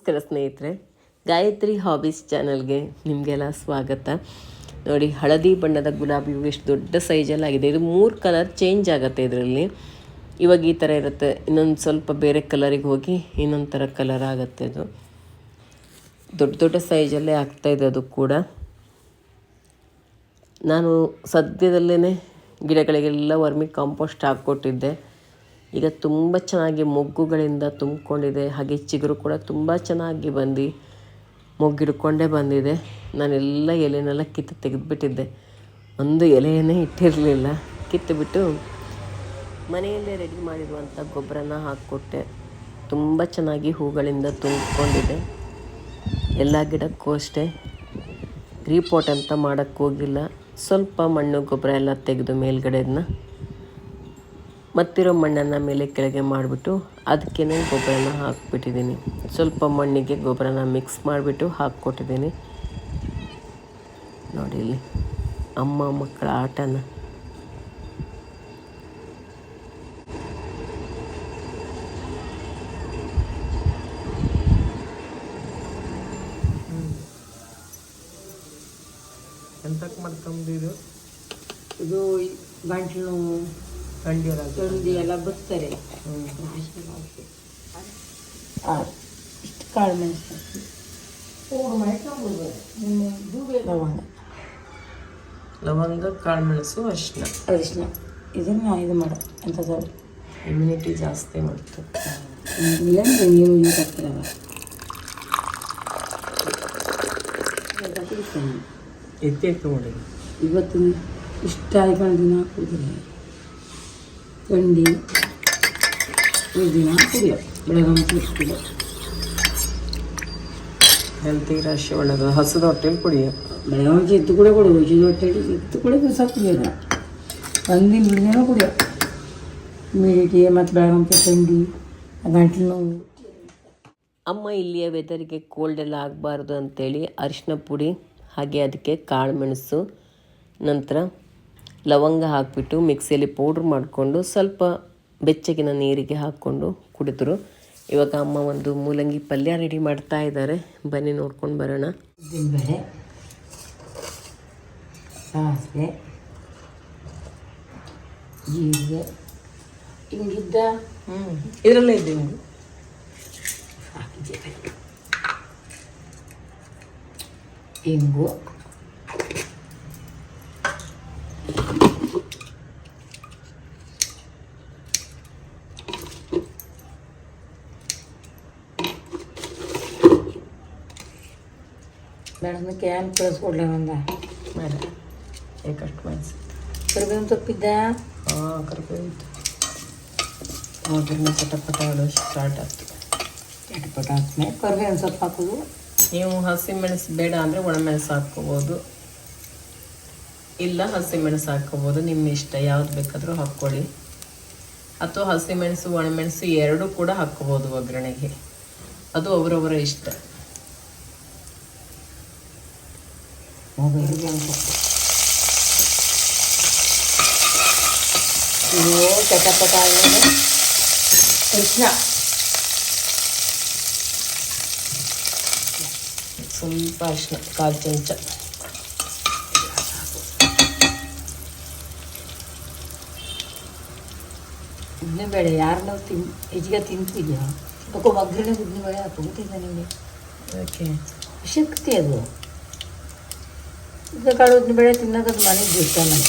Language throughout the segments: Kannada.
ನಮಸ್ಕಾರ ಸ್ನೇಹಿತರೆ, ಗಾಯತ್ರಿ ಹಾಬೀಸ್ ಚಾನಲ್ಗೆ ನಿಮಗೆಲ್ಲ ಸ್ವಾಗತ. ನೋಡಿ, ಹಳದಿ ಬಣ್ಣದ ಗುಲಾಬಿ ಹೂವು ಎಷ್ಟು ದೊಡ್ಡ ಸೈಜಲ್ಲಿ ಆಗಿದೆ ಇದು ಮೂರು ಕಲರ್ ಚೇಂಜ್ ಆಗುತ್ತೆ ಇದರಲ್ಲಿ. ಇವಾಗ ಈ ಥರ ಇರುತ್ತೆ. ಇನ್ನೊಂದು ಸ್ವಲ್ಪ ಬೇರೆ ಕಲರಿಗೆ ಹೋಗಿ ಇನ್ನೊಂದು ಥರ ಕಲರ್ ಆಗುತ್ತೆ ಇದು ದೊಡ್ಡ ದೊಡ್ಡ ಸೈಜಲ್ಲೇ ಆಗ್ತಾಯಿದೆ ಅದು ಕೂಡ. ನಾನು ಸದ್ಯದಲ್ಲೇ ಗಿಡಗಳಿಗೆಲ್ಲ ವರ್ಮಿ ಕಾಂಪೋಸ್ಟ್ ಹಾಕ್ಕೊಟ್ಟಿದ್ದೆ. ಈಗ ತುಂಬ ಚೆನ್ನಾಗಿ ಮೊಗ್ಗುಗಳಿಂದ ತುಂಬಿಕೊಂಡಿದೆ. ಹಾಗೆ ಚಿಗುರು ಕೂಡ ತುಂಬ ಚೆನ್ನಾಗಿ ಬಂದು, ಮೊಗ್ಗಿಡ್ಕೊಂಡೇ ಬಂದಿದೆ. ನಾನೆಲ್ಲ ಎಲೆನೆಲ್ಲ ಕಿತ್ತು ತೆಗೆದುಬಿಟ್ಟಿದ್ದೆ. ಒಂದು ಎಲೆಯನ್ನೇ ಇಟ್ಟಿರಲಿಲ್ಲ. ಕಿತ್ತುಬಿಟ್ಟು ಮನೆಯಲ್ಲೇ ರೆಡಿ ಮಾಡಿರುವಂಥ ಗೊಬ್ಬರನ ಹಾಕ್ಕೊಟ್ಟೆ. ತುಂಬ ಚೆನ್ನಾಗಿ ಹೂಗಳಿಂದ ತುಂಬಿಕೊಂಡಿದೆ. ಎಲ್ಲ ಗಿಡಕ್ಕೂ ಅಷ್ಟೇ. ರೀಪೋಟ್ ಅಂತ ಮಾಡೋಕ್ಕೋಗಿಲ್ಲ ಸ್ವಲ್ಪ ಮಣ್ಣು ಗೊಬ್ಬರ ಎಲ್ಲ ತೆಗೆದು ಮೇಲ್ಗಡೆದನ್ನ ಮತ್ತಿರೋ ಮಣ್ಣನ್ನು ಮೇಲೆ ಕೆಳಗೆ ಮಾಡಿಬಿಟ್ಟು ಅದಕ್ಕೇ ಗೊಬ್ಬರನ ಹಾಕಿಬಿಟ್ಟಿದ್ದೀನಿ. ಸ್ವಲ್ಪ ಮಣ್ಣಿಗೆ ಗೊಬ್ಬರನ ಮಿಕ್ಸ್ ಮಾಡಿಬಿಟ್ಟು ಹಾಕ್ಕೊಟ್ಟಿದ್ದೀನಿ. ನೋಡಿ ಇಲ್ಲಿ ಅಮ್ಮ ಮಕ್ಕಳ ಆಟನ. ಎಂತಕ್ಕೆ ಮಾಡ್ಕೊಂಬಿದ್ದು ಇದು ಗಂಟ್ಲು ನೋವು ತೊಂದಿ ಎಲ್ಲ ಬರ್ತಾರೆ. ಇಷ್ಟು ಕಾಳು ಮೆಣಸು ಲವಂಗ. ಲವಂಗ ಕಾಳು ಮೆಣಸು ಅರಿಶಿನ ಅರಿಶಿನ ಇದನ್ನು ಇದು ಮಾಡ. ಎಂಥದ್ದು ಇಮ್ಯುನಿಟಿ ಜಾಸ್ತಿ ಮಾಡ್ತು ಇಲ್ಲಾಂದ್ರೆ ನೀವು ಇದು ಹಾಕ್ತಿರಲ್ಲ ಎತ್ತೆತ್ತು ನೋಡಿ ಇವತ್ತು ಇಷ್ಟ ಆಯ್ಕೊಂಡು ದಿನ ಕುಡಿದಿಲ್ಲ ಥಂಡಿ ದಿನ ಕುಡಿಯೋ ಬೆಳಗ್ಗೆ ಕುಡಿಯೋ ಹೆಲ್ತಿ ರಾಶಿ ಒಳ್ಳೇದು ಹಸದ ಹೊಟ್ಟೆಲಿ ಕುಡಿಯೋ ಬೆಳಗ್ಗೆ ಎತ್ತು ಕೂಡ ಕೊಡು ಉಜಿದ ಹೊಟ್ಟೆಲಿ ಎತ್ತು ಕೂಡ ದಿವಸ ಕುಡಿಯೋದು ಒಂದಿನ ಬಿಡದೇನೋ ಕುಡಿಯೋ ಮೀಡಿಯ ಮತ್ತು ಬೆಳಗ್ಗೆ ಥಂಡಿ ಗಂಟಲು ನೋವು. ಅಮ್ಮ ಇಲ್ಲಿಯ ವೆದರಿಗೆ ಕೋಲ್ಡ್ ಎಲ್ಲ ಆಗಬಾರ್ದು ಅಂತೇಳಿ ಅರಿಶಿನ ಪುಡಿ ಹಾಗೆ ಅದಕ್ಕೆ ಕಾಳು ಮೆಣಸು ನಂತರ ಲವಂಗ ಹಾಕಿಬಿಟ್ಟು ಮಿಕ್ಸಿಯಲ್ಲಿ ಪೌಡ್ರ್ ಮಾಡಿಕೊಂಡು ಸ್ವಲ್ಪ ಬೆಚ್ಚಗಿನ ನೀರಿಗೆ ಹಾಕ್ಕೊಂಡು ಕುಡಿದ್ರು. ಇವಾಗ ಅಮ್ಮ ಒಂದು ಮೂಲಂಗಿ ಪಲ್ಯ ರೆಡಿ ಮಾಡ್ತಾ ಇದ್ದಾರೆ. ಬನ್ನಿ ನೋಡ್ಕೊಂಡು ಬರೋಣ. ಉದ್ದಿನಬೇಳೆ ಸಾಸಿವೆ ಜೀರಿಗೆ ಹಿಂಗಿದ್ದ ಹ್ಞೂ ಇದರಲ್ಲೇ ಹಾಕಿದ್ದೇವೆ ಹಿಂಗು ಮೇಡಮ್ ಕ್ಯಾನ್ ಕಳಿಸ್ಕೊಡ್ಲಿ ಒಂದ ಮೇಲೆ ಏಕಷ್ಟು ಮೆಣಸು ಕರ್ಬೇವಿನ ತಪ್ಪಿದ್ದ ಹಾಂ ಕರ್ಬೇವಿತ್ತು ಮೊದಲನೇ ಪಟ ಪಟ ಆಡೋದು ಸ್ಟಾರ್ಟ್ ಆಗ್ತದೆ ಚಟಪಟ ಆದ್ಮೇಲೆ ಕರ್ಬೇವಿನ ಸೊಪ್ಪು ಹಾಕೋದು. ನೀವು ಹಸಿಮೆಣಸು ಬೇಡ ಅಂದರೆ ಒಣಮೆಣಸು ಹಾಕ್ಕೋಬೋದು. ಇಲ್ಲ ಹಸಿಮೆಣಸು ಹಾಕ್ಕೋಬೋದು. ನಿಮ್ಮ ಇಷ್ಟ. ಯಾವ್ದು ಬೇಕಾದರೂ ಹಾಕ್ಕೊಳ್ಳಿ. ಅಥವಾ ಹಸಿಮೆಣಸು ಒಣಮೆಣಸು ಎರಡೂ ಕೂಡ ಹಾಕ್ಕೋಬೋದು ಒಗ್ಗರಣೆಗೆ. ಅದು ಅವರವರ ಇಷ್ಟ. ಕರಿಬೇವಿನ ಸೊಪ್ಪು ಇದು ಚಟಪಟ ಆದ್ಮೇಲೆ ಕೃಷ್ಣ ಸ್ವಲ್ಪ ಅರಿಶಿನ ಕಾಲು ಚಮಚ ಉದ್ದಿನಬೇಳೆ ಯಾರನ್ನ ತಿನ್ ಹೆಚ್ಚಿಗೆ ತಿಂತಿದ್ಯಾ ಸ್ವಲ್ಪ ಒಗ್ಗರಣೆ ಉದ್ದಿನಬೇಳೆ ಹಾಕು ಗೊತ್ತಿಲ್ಲ ನಿಮಗೆ ಓಕೆ ಶಕ್ತಿ ಅದು ಉದ್ದ ಕಾಳು ಉದ್ದಿನಬೇಳೆ ತಿನ್ನೋದು ಮನೆಗೆ ನನಗೆ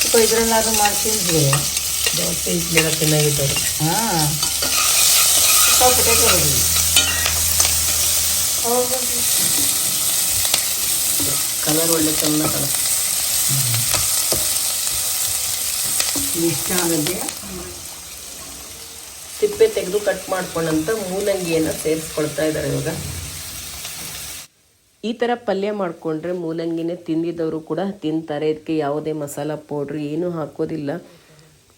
ಸ್ವಲ್ಪ ಇದರಲ್ಲಾದ್ರೂ ಮಾಡಿ ತಿಂತಿದ್ರೆ ದೋಸೆ ಇಡ್ಲಿಲ್ಲ ಚೆನ್ನಾಗಿದ್ದಾರೆ ಹಾಂ. ಸ್ವಲ್ಪ ಬರಲಿ ಕಲರ್ ಒಳ್ಳೆ ಚೆಂದ ಕಲರ್ ಇಷ್ಟ ಆಗದೆ ತಿಪ್ಪೆ ತೆಗೆದು ಕಟ್ ಮಾಡ್ಕೊಂಡಂತ ಮೂಲಂಗಿಯನ್ನು ಸೇರಿಸ್ಕೊಳ್ತಾ ಇದ್ದಾರೆ ಇವಾಗ. ಈ ಥರ ಪಲ್ಯ ಮಾಡಿಕೊಂಡ್ರೆ ಮೂಲಂಗಿನೇ ತಿಂದಿದ್ದವರು ಕೂಡ ತಿಂತಾರೆ. ಇದಕ್ಕೆ ಯಾವುದೇ ಮಸಾಲ ಪೌಡ್ರ್ ಏನೂ ಹಾಕೋದಿಲ್ಲ.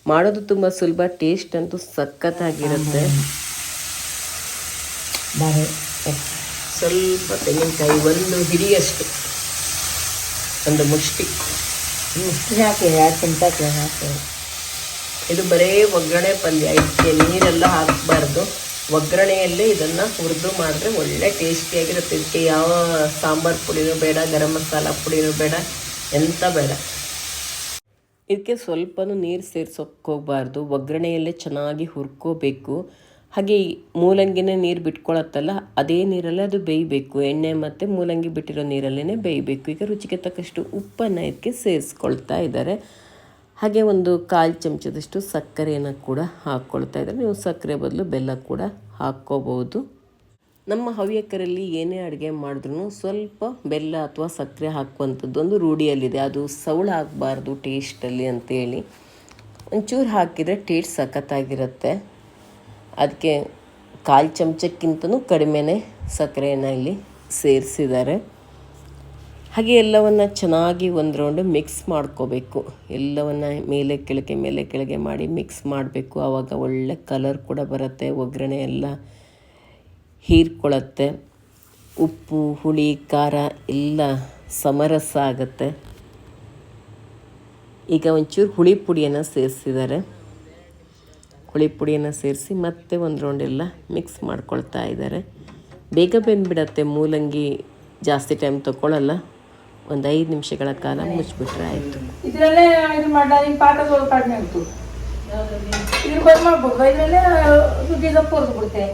ಮಾಡೋದು ತುಂಬ ಸುಲಭ ಟೇಸ್ಟ್ ಅಂತೂ ಸಖತ್ತಾಗಿರುತ್ತೆ. ಬಾರೆ. ಸ್ವಲ್ಪ ತೆಂಗಿನಕಾಯಿ ಒಂದು ಹಿಡಿಯಷ್ಟು. ಒಂದು ಮುಷ್ಟಿ. ಹಾಕಿ. ಇದು ಬರೇ ಒಗ್ಗರಣೆ ಪಲ್ಯ. ಇದಕ್ಕೆ ನೀರೆಲ್ಲ ಹಾಕಬಾರ್ದು. ಒಗ್ಗರಣೆಯಲ್ಲೇ ಇದನ್ನು ಹುರಿದು ಮಾಡಿದ್ರೆ ಒಳ್ಳೆ ಟೇಸ್ಟಿಯಾಗಿರುತ್ತೆ. ಇದಕ್ಕೆ ಯಾವ ಸಾಂಬಾರು ಪುಡಿನೂ ಬೇಡ, ಗರಂ ಮಸಾಲ ಪುಡಿನೂ ಬೇಡ, ಎಂತ ಬೇಡ. ಇದಕ್ಕೆ ಸ್ವಲ್ಪನೂ ನೀರು ಸೇರಿಸೋಕ್ಕೋಗ್ಬಾರ್ದು. ಒಗ್ಗರಣೆಯಲ್ಲೇ ಚೆನ್ನಾಗಿ ಹುರ್ಕೋಬೇಕು. ಹಾಗೆ ಮೂಲಂಗಿನೇ ನೀರು ಬಿಟ್ಕೊಳತ್ತಲ್ಲ, ಅದೇ ನೀರಲ್ಲೇ ಅದು ಬೇಯಬೇಕು. ಎಣ್ಣೆ ಮತ್ತು ಮೂಲಂಗಿ ಬಿಟ್ಟಿರೋ ನೀರಲ್ಲೇ ಬೇಯಬೇಕು. ಈಗ ರುಚಿಗೆ ತಕ್ಕಷ್ಟು ಉಪ್ಪನ್ನು ಇದಕ್ಕೆ ಸೇರಿಸ್ಕೊಳ್ತಾ ಇದ್ದಾರೆ. ಹಾಗೆ ಒಂದು ಕಾಲು ಚಮಚದಷ್ಟು ಸಕ್ಕರೆಯನ್ನು ಕೂಡ ಹಾಕ್ಕೊಳ್ತಾ ಇದ್ದಾರೆ. ನೀವು ಸಕ್ಕರೆ ಬದಲು ಬೆಲ್ಲ ಕೂಡ ಹಾಕ್ಕೋಬೋದು. ನಮ್ಮ ಹವ್ಯಕರಲ್ಲಿ ಏನೇ ಅಡುಗೆ ಮಾಡಿದ್ರೂ ಸ್ವಲ್ಪ ಬೆಲ್ಲ ಅಥವಾ ಸಕ್ಕರೆ ಹಾಕುವಂಥದ್ದು ಒಂದು ರೂಢಿಯಲ್ಲಿದೆ. ಅದು ಸೌಳ ಆಗಬಾರ್ದು ಟೇಸ್ಟಲ್ಲಿ ಅಂತೇಳಿ. ಒಂಚೂರು ಹಾಕಿದರೆ ಟೇಸ್ಟ್ ಸಖತ್ತಾಗಿರುತ್ತೆ. ಅದಕ್ಕೆ ಕಾಲು ಚಮಚಕ್ಕಿಂತನೂ ಕಡಿಮೆನೇ ಸಕ್ಕರೆಯನ್ನು ಇಲ್ಲಿ ಸೇರಿಸಿದ್ದಾರೆ. ಹಾಗೆ ಎಲ್ಲವನ್ನು ಚೆನ್ನಾಗಿ ಒಂದು ರೌಂಡು ಮಿಕ್ಸ್ ಮಾಡ್ಕೋಬೇಕು. ಎಲ್ಲವನ್ನು ಮೇಲೆ ಕೆಳಗೆ ಮೇಲೆ ಕೆಳಗೆ ಮಾಡಿ ಮಿಕ್ಸ್ ಮಾಡಬೇಕು. ಆವಾಗ ಒಳ್ಳೆ ಕಲರ್ ಕೂಡ ಬರುತ್ತೆ, ಒಗ್ಗರಣೆ ಎಲ್ಲ ಹೀರ್ಕೊಳ್ಳುತ್ತೆ ಉಪ್ಪು, ಹುಳಿ, ಖಾರ ಎಲ್ಲ ಸಮರಸ ಆಗುತ್ತೆ. ಈಗ ಒಂಚೂರು ಹುಳಿ ಪುಡಿಯನ್ನು ಸೇರಿಸಿದ್ದಾರೆ. ಹುಳಿ ಪುಡಿಯನ್ನು ಸೇರಿಸಿ ಮತ್ತೆ ಒಂದು ರೌಂಡೆಲ್ಲ ಮಿಕ್ಸ್ ಮಾಡ್ಕೊಳ್ತಾ ಇದ್ದಾರೆ. ಬೇಗ ಬೆಂದ್ಬಿಡತ್ತೆ, ಮೂಲಂಗಿ ಜಾಸ್ತಿ ಟೈಮ್ ತಗೊಳ್ಳಲ್ಲ ಒಂದು ಐದು ನಿಮಿಷಗಳ ಕಾಲ ಮುಚ್ಚಿಬಿಟ್ರೆ ಆಯಿತು. ಇದರಲ್ಲೇ ಇದು ಮಾಡ ನಿಮ್ಮ ಪಾಕದೊಳಗೆ ಕಡಿಮೆ ಆಯಿತು ಇದ್ರ ಬಂದ್ ಮಾಡ್ಬೋದು. ಇದರಲ್ಲೇ ಸುದ್ದಿ ದಪ್ಪ ಹೊರದು ಬಿಡುತ್ತೆ.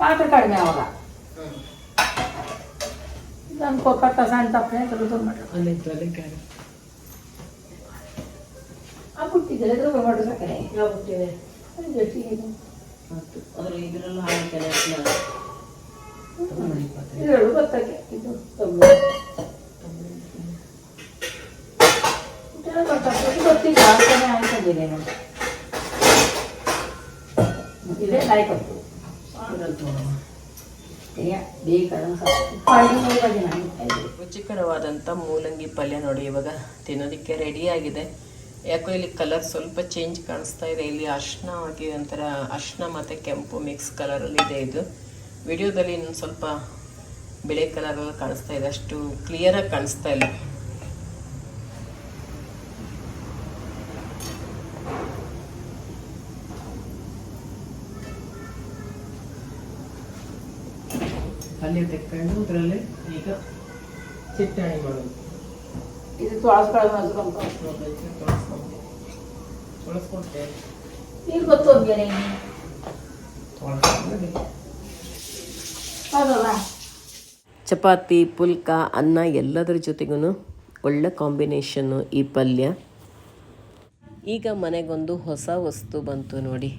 ಪಾತ್ರ ಕಡಿಮೆ ಆವಾಗ. ಇದನ್ನು ಕೊಕ್ಕತ್ತ ಸಣ್ಣ ತಪ್ಪನೆ ತೆಗೆದು ಮಾಡಿ ಆ ಇದ್ರ ಮಾಡಿ ಸಕ್ಕರೆ? ಜೊತೆಗೆ. ಇದರಲ್ಲೂ ಗೊತ್ತಾಗೆ ಇದು. ಪಲ್ಯ ನೋಡಿ, ಇವಾಗ ತಿನ್ನೋದಕ್ಕೆ ರೆಡಿಯಾಗಿದೆ ಯಾಕೋ ಇಲ್ಲಿ ಕಲರ್ ಸ್ವಲ್ಪ ಚೇಂಜ್ ಕಾಣಿಸ್ತಾ ಇದೆ. ಇಲ್ಲಿ ಅರ್ಶನ ಆಗಿ ಒಂಥರ ಅರ್ಶನ ಮತ್ತು ಕೆಂಪು ಮಿಕ್ಸ್ ಕಲರಲ್ಲಿ ಇದೆ ಇದು. ವಿಡಿಯೋದಲ್ಲಿ ಇನ್ನೊಂದು ಸ್ವಲ್ಪ ಬಿಳಿ ಕಲರಲ್ಲಿ ಕಾಣಿಸ್ತಾ ಇದೆ. ಅಷ್ಟು ಕ್ಲಿಯರಾಗಿ ಕಾಣಿಸ್ತಾ ಇಲ್ಲ. ಪಲ್ಯ ತೆಕ್ಕೊಂಡು ಅದರಲ್ಲಿ ಈಗ ಚಿಟ್ಟಾಣಿ ಮಾಡೋದು. ಇದು ತೊಳಸ್ಕೊಳ್ಳೋದು ಈಗ ಗೊತ್ತು ಚಪಾತಿ ಪುಲ್ಕ ಅನ್ನ ಎಲ್ಲದರ ಜೊತೆಗೂ ಒಳ್ಳೆ ಕಾಂಬಿನೇಷನ್ನು ಈ ಪಲ್ಯ. ಈಗ ಮನೆಗೊಂದು ಹೊಸ ವಸ್ತು ಬಂತು ನೋಡಿ.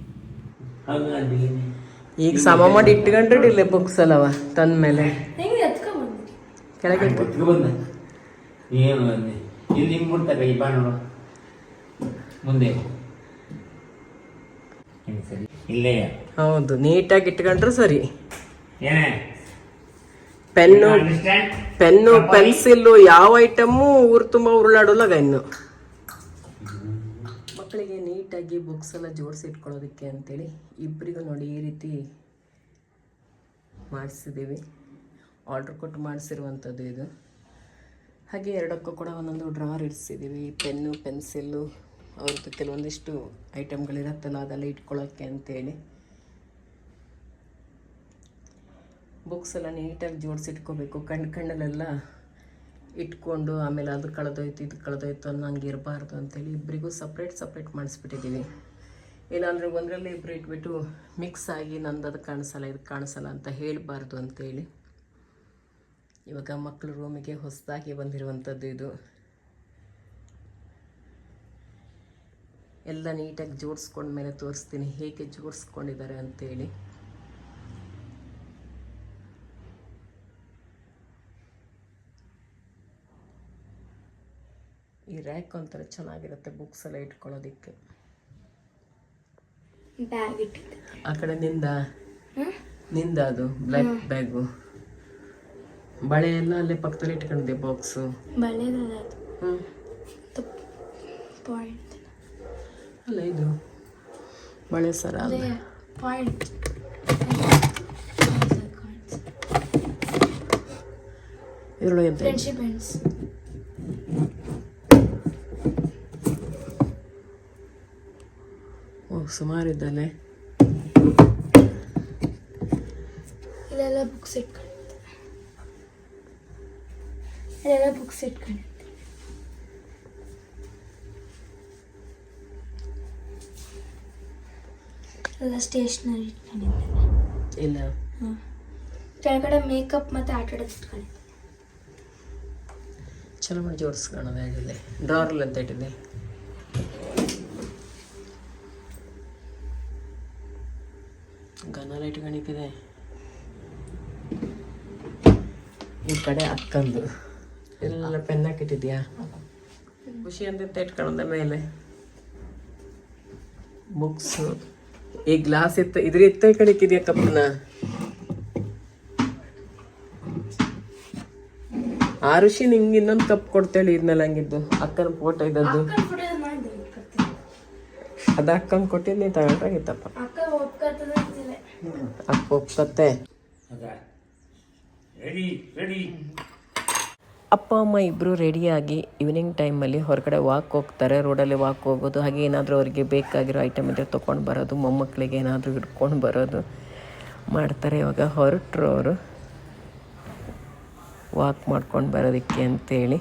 ಈಗ ಸಮ ಮಾಡಿ ಇಟ್ಕೊಂಡ್ರೆ ಬುಕ್ಸ್ ಅಲ್ಲವ ತಂದ ಮೇಲೆ ಕೆಳಗೆ ಏನು ಅಂದೆ? ಇಲ್ಲಿ ಹಿಂಗ್ ಬಿಡ್ತಕ್ಕ ಈ ಬಾ ನೋಡು. ಮುಂದೆ. ಸರಿ? ಇಲ್ಲೇ. ಹೌದು ನೀಟಾಗಿ ಇಟ್ಕೊಂಡ್ರೆ ಸರಿ. ಏನೇ? ಪೆನ್ನು ಪೆನ್ನು ಪೆನ್ಸಿಲ್ಲು ಯಾವ ಐಟಮ್ಮು ಊರು ತುಂಬ ಉರುಳಾಡೋಲ್ಲ ಇನ್ನು ಮಕ್ಕಳಿಗೆ ನೀಟಾಗಿ ಬುಕ್ಸ್ ಎಲ್ಲ ಜೋಡಿಸಿ ಇಟ್ಕೊಳ್ಳೋದಕ್ಕೆ ಅಂತೇಳಿ ಇಬ್ಬರಿಗೂ ನೋಡಿ ಈ ರೀತಿ ಮಾಡಿಸಿದ್ದೀವಿ. ಆರ್ಡ್ರ್ ಕೊಟ್ಟು ಮಾಡಿಸಿರುವಂಥದ್ದು ಇದು. ಹಾಗೆ ಎರಡಕ್ಕೂ ಕೂಡ ಒಂದೊಂದು ಡ್ರಾರ್ ಇಡಿಸಿದ್ದೀವಿ ಪೆನ್ನು ಪೆನ್ಸಿಲ್ಲು ಅವ್ರದ್ದು ಕೆಲವೊಂದಿಷ್ಟು ಐಟಮ್ಗಳಿರತ್ತಲ್ಲ ಅದೆಲ್ಲ ಇಟ್ಕೊಳ್ಳೋಕ್ಕೆ ಅಂತೇಳಿ. ಬುಕ್ಸ್ ಎಲ್ಲ ನೀಟಾಗಿ ಜೋಡಿಸಿಟ್ಕೋಬೇಕು ಕಣ್ಣು ಕಣ್ಣಲ್ಲೆಲ್ಲ ಇಟ್ಕೊಂಡು ಆಮೇಲೆ ಅದು ಕಳೆದೋಯ್ತು, ಇದು ಕಳೆದೋಯ್ತು ಅನ್ನೋಂಗೆ ಇರಬಾರ್ದು ಅಂತೇಳಿ ಇಬ್ಬರಿಗೂ ಸಪ್ರೇಟ್ ಸಪ್ರೇಟ್ ಮಾಡಿಸ್ಬಿಟ್ಟಿದ್ದೀವಿ ಇಲ್ಲಾಂದರೆ ಒಂದರಲ್ಲಿ ಇಬ್ಬರು ಇಟ್ಬಿಟ್ಟು ಮಿಕ್ಸ್ ಆಗಿ ನಂದು ಅದು ಕಾಣಿಸಲ್ಲ, ಇದು ಕಾಣಿಸಲ್ಲ ಅಂತ ಹೇಳಬಾರ್ದು ಅಂತೇಳಿ. ಇವಾಗ ಮಕ್ಕಳು ರೂಮಿಗೆ ಹೊಸದಾಗಿ ಬಂದಿರುವಂಥದ್ದು ಇದು. ಎಲ್ಲ ನೀಟಾಗಿ ಜೋಡಿಸ್ಕೊಂಡ್ಮೇಲೆ ತೋರಿಸ್ತೀನಿ ಹೇಗೆ ಜೋಡಿಸ್ಕೊಂಡಿದ್ದಾರೆ ಅಂತೇಳಿ. ಈ ರ್ಯಾಕ್ ಒಂಥರ ಚೆನ್ನಾಗಿರುತ್ತೆ ಬುಕ್ಸ್ ಎಲ್ಲ ಇಟ್ಕೊಳ್ಳೋದಿಕ್ಕೆ. ಆ ಕಡೆ ನಿಂದ ನಿಂದ ಅದು ಬ್ಲ್ಯಾಕ್ ಬ್ಯಾಗು ಬಳೆ ಎಲ್ಲ ಅಲ್ಲೇ ಪಕ್ಕದಲ್ಲಿ ಇಟ್ಕೊಂಡಿದ್ದೆ ಬಾಕ್ಸು ಬಳೆದಲ್ಲ ಅದು. ಹ್ಞೂ ಪಾಯಿಂಟ್ ಅಲ್ಲ ಇದು ಬಳೆ ಸರ ಪಾಯಿಂಟ್ ಇದ್ರೊಳಗೆ? ಫ್ರೆಂಡ್ಶಿಪ್ ಬೆಂಡ್ಸ್ ಓ ಸುಮಾರಿದ್ದಲ್ಲೇ ಅಲ್ಲೆಲ್ಲ ಬುಕ್ಸ್ ಇಟ್ಕೊಂಡಿದ್ದೆ ಬುಕ್ಸ್ ಇಟ್ಕೊಂಡಿದ್ದೆ ಎಲ್ಲ ಸ್ಟೇಷ್ನರಿ ಇಟ್ಕೊಂಡಿದ್ದೆ ಇಲ್ಲ. ಹ್ಞೂ ಕೆಳಗಡೆ ಮೇಕಪ್ ಮತ್ತು ಆಟ ಆಡೋದು ಇಟ್ಕೊಂಡಿದ್ದೆ. ಚಲೋ ಮಾಡಿ ಜೋಡಿಸ್ಕೊಳ್ಳೋದು ಆಗಿದೆ ಡ್ರಾರಲ್ಲಿ ಅಂತ ಇಟ್ಟಿದ್ದೆ? ಗನ ಇಟ್ಕೊಂಡಿದ್ದೆ ಈ ಕಡೆ ಅಕ್ಕಂದು. ಎಲ್ಲ ಪೆನ್ ಹಾಕಿಟ್ಟಿದ್ಯಾ? ಖುಷಿ ಅಂತ ಇಟ್ಕೊಳ್ಳೋದ ಮೇಲೆ. ಬುಕ್ಸು ಈ ಗ್ಲಾಸ್ ಇತ್ತು ಇದ್ರ ಇತ್ತ ಈ ಕಡೆ ಇಕ್ಕಿದ್ಯಾ ಕಪ್ಪನ ಆ ಋಷಿ ನಿಂಗೆ ಇನ್ನೊಂದು ಕಪ್ ಕೊಡ್ತೇಳಿ ಇದ್ನಲ್ಲ ಹಂಗಿದ್ದು. ಅಕ್ಕನ ಫೋಟೋ ಇದ್ದದ್ದು. ಅದ ಕೊಟ್ಟಿದ್ ಅಕ್ಕಂಗೆ ಕೊಟ್ಟಿದ್ದು ನೀ ತಗೊಂಡ್ರಾಗಿತ್ತಪ್ಪ. ಅಕ್ಕ ಒಪ್ಕತ್ತೆ. ರೆಡಿ ರೆಡಿ ಅಪ್ಪ, ಅಮ್ಮ ಇಬ್ಬರು ರೆಡಿಯಾಗಿ ಈವ್ನಿಂಗ್ ಟೈಮಲ್ಲಿ ಹೊರಗಡೆ ವಾಕ್ ಹೋಗ್ತಾರೆ. ರೋಡಲ್ಲಿ ವಾಕ್ ಹೋಗೋದು, ಹಾಗೆ ಏನಾದರೂ ಅವರಿಗೆ ಬೇಕಾಗಿರೋ ಐಟಮ್ ಇದ್ದರೆ ತೊಗೊಂಡು ಬರೋದು ಮೊಮ್ಮಕ್ಕಳಿಗೆ ಏನಾದರೂ ಹಿಡ್ಕೊಂಡು ಬರೋದು ಮಾಡ್ತಾರೆ. ಇವಾಗ ಹೊರಟರು ಅವರು. ವಾಕ್ ಮಾಡ್ಕೊಂಡು ಬರೋದಕ್ಕೆ ಅಂತೇಳಿ.